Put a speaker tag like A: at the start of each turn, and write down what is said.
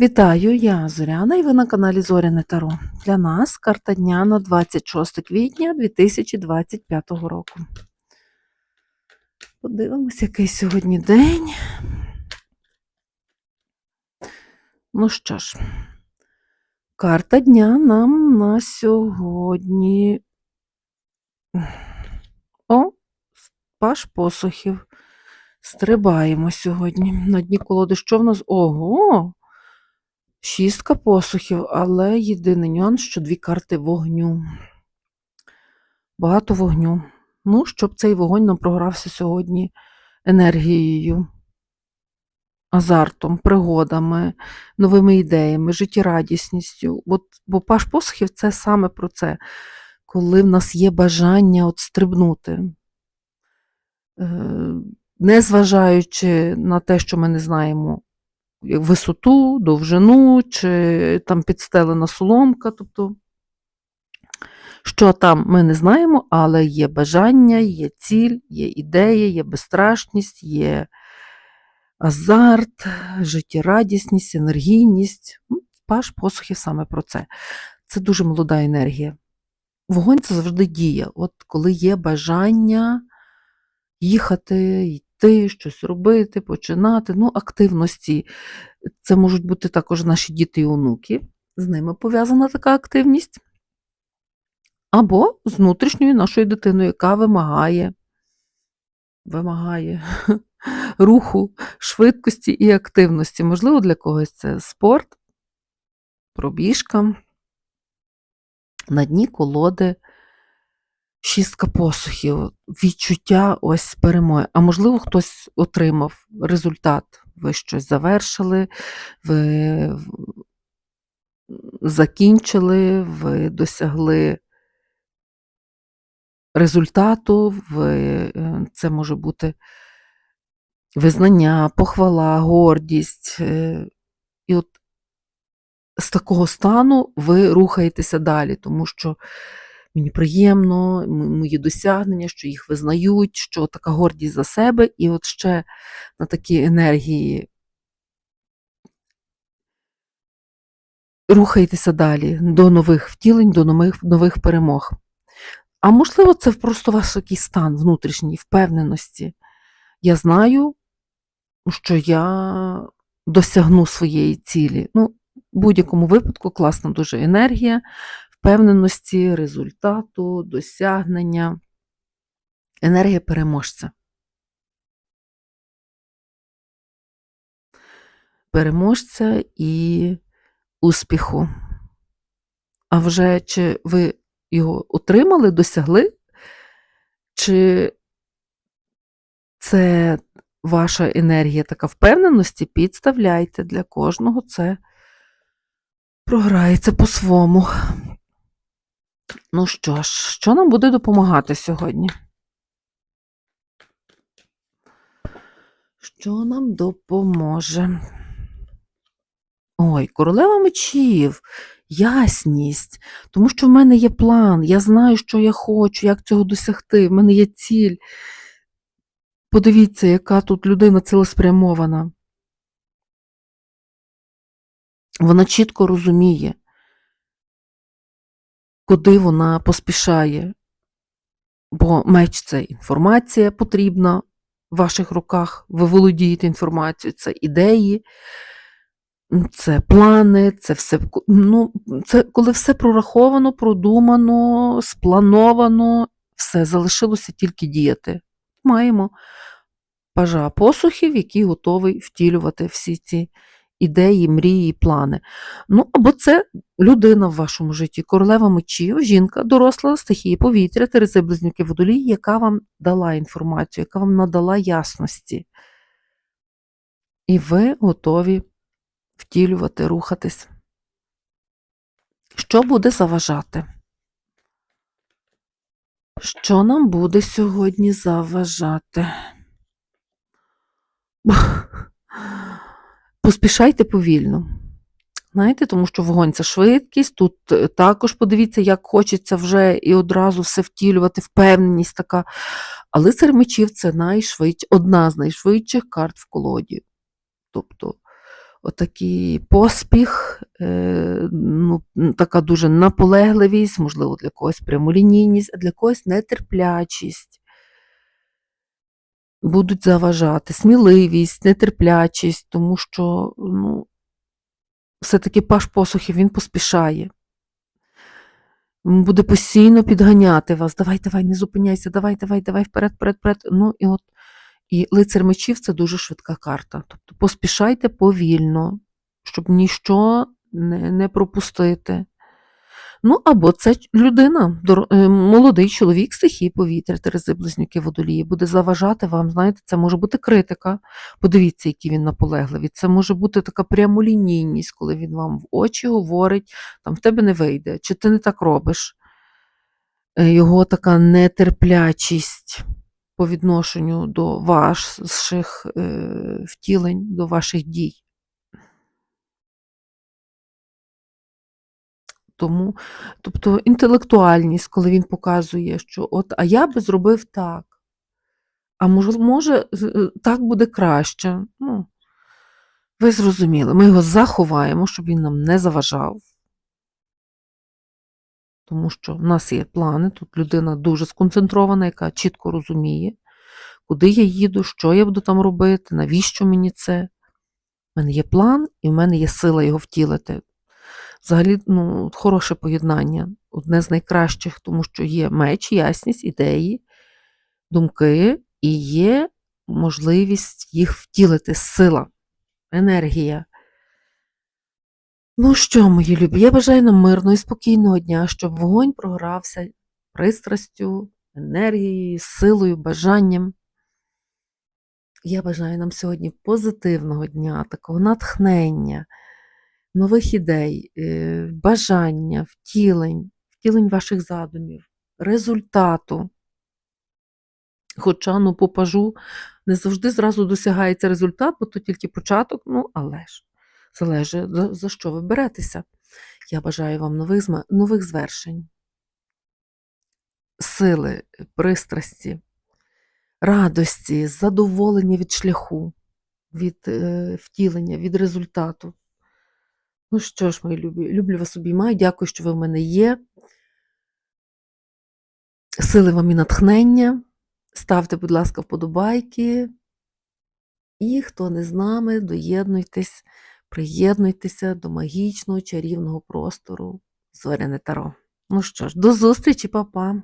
A: Вітаю, я Зоряна і ви на каналі Зоряне Таро. Для нас карта дня на 26 квітня 2025 року. Подивимось, який сьогодні день. Ну що ж, карта дня нам на сьогодні. О, паш посухів. Стрибаємо сьогодні. На дні колоди що в нас? Ого! Шістка посухів, але єдиний нюанс, що дві карти вогню. Багато вогню. Ну, щоб цей вогонь нам програвся сьогодні енергією, азартом, пригодами, новими ідеями, життєрадісністю. От, бо паш посухів це саме про це, коли в нас є бажання от стрибнути. Е, Незважаючи на те, що ми не знаємо висоту, довжину, чи там підстелена соломка. Тобто, що там ми не знаємо, але є бажання, є ціль, є ідея, є безстрашність, є азарт, життєрадісність, енергійність. Ну, Паш посухів саме про це. Це дуже молода енергія. Вогонь це завжди дія. От коли є бажання їхати, йти, щось робити, починати, ну, активності. Це можуть бути також наші діти і онуки, з ними пов'язана така активність. Або з внутрішньою нашою дитиною, яка вимагає, вимагає руху, швидкості і активності. Можливо, для когось це спорт, пробіжка, на дні колоди шістка посухів, відчуття ось перемоги. А можливо, хтось отримав результат. Ви щось завершили, ви закінчили, ви досягли результату, ви, е, це може бути визнання, похвала, гордість. е, І от з такого стану ви рухаєтеся далі, тому що мені приємно, мої досягнення, що їх визнають, що така гордість за себе, і от ще на такі енергії рухаєтеся далі до нових втілень, до нових, нових перемог. А можливо, це просто ваш якийсь стан внутрішній, впевненості. Я знаю, що я досягну своєї цілі. Ну, в будь-якому випадку класна дуже енергія, впевненості, результату, досягнення, енергія переможця. Переможця і успіху. А вже чи ви його отримали, досягли, чи це ваша енергія така впевненості, підставляйте для кожного це програється по-своєму. Ну що ж, що нам буде допомагати сьогодні? Що нам допоможе? Ой, королева мечів, ясність, тому що в мене є план, я знаю, що я хочу, як цього досягти, в мене є ціль. Подивіться, яка тут людина цілеспрямована. Вона чітко розуміє, куди вона поспішає. Бо меч це інформація потрібна в ваших руках, ви володієте інформацією, це ідеї, це плани, це все. Ну, це коли все прораховано, продумано, сплановано, все, залишилося тільки діяти. Маємо пажа посухів, який готовий втілювати всі ці ідеї, мрії, плани. Ну, або це людина в вашому житті, королева мечів, жінка, доросла стихії повітря, Терези близнюки водолій, яка вам дала інформацію, яка вам надала ясності. І ви готові втілювати, рухатись. Що буде заважати? Що нам буде сьогодні заважати? Поспішайте повільно. Знаєте, тому що вогонь це швидкість, тут е, також подивіться, як хочеться вже і одразу все втілювати, впевненість така. А лицар мечів це найшвидш, одна з найшвидших карт в колоді. Тобто отакий поспіх, е, ну, така дуже наполегливість, можливо, для когось прямолінійність, а для когось нетерплячість. Будуть заважати сміливість, нетерплячість, тому що ну, все-таки паш посухів він поспішає. Буде постійно підганяти вас. Давай, давай, не зупиняйся, давай, давай, давай, вперед, вперед, вперед. Ну, і от і лицар мечів це дуже швидка карта. Тобто поспішайте повільно, щоб ніщо не, не пропустити. Ну, або це людина, е, молодий чоловік стихії повітря, Терези близнюки водолії, буде заважати вам. Знаєте, це може бути критика. Подивіться, який він наполегливий. Це може бути така прямолінійність, коли він вам в очі говорить, там в тебе не вийде, чи ти не так робиш. Е, Його така нетерплячість по відношенню до ваших е, втілень, до ваших дій. Тому, тобто інтелектуальність, коли він показує, що от, а я би зробив так. А може, може е, так буде краще. Ну, ви зрозуміли, ми його заховаємо, щоб він нам не заважав. Тому що в нас є плани, тут людина дуже сконцентрована, яка чітко розуміє, куди я їду, що я буду там робити, навіщо мені це. У мене є план, і в мене є сила його втілити. Взагалі, ну, хороше поєднання, одне з найкращих, тому що є меч, ясність, ідеї, думки, і є можливість їх втілити, сила, енергія. Ну що, мої любі, я бажаю нам мирного і спокійного дня, щоб вогонь програвся пристрастю, енергією, силою, бажанням. Я бажаю нам сьогодні позитивного дня, такого натхнення, нових ідей, е, бажання, втілень, втілень ваших задумів, результату. Хоча, ну, по пажу не завжди зразу досягається результат, бо то тільки початок, ну, але ж залежить, за, за що ви беретеся. Я бажаю вам нових, нових звершень, сили, пристрасті, радості, задоволення від шляху, від е, втілення, від результату. Ну що ж, мої любі, люблю вас обіймаю, дякую, що ви в мене є. Сили вам і натхнення. Ставте, будь ласка, вподобайки. І хто не з нами, доєднуйтесь, приєднуйтеся до магічного чарівного простору Зоряне Таро. Ну що ж, до зустрічі, па-па!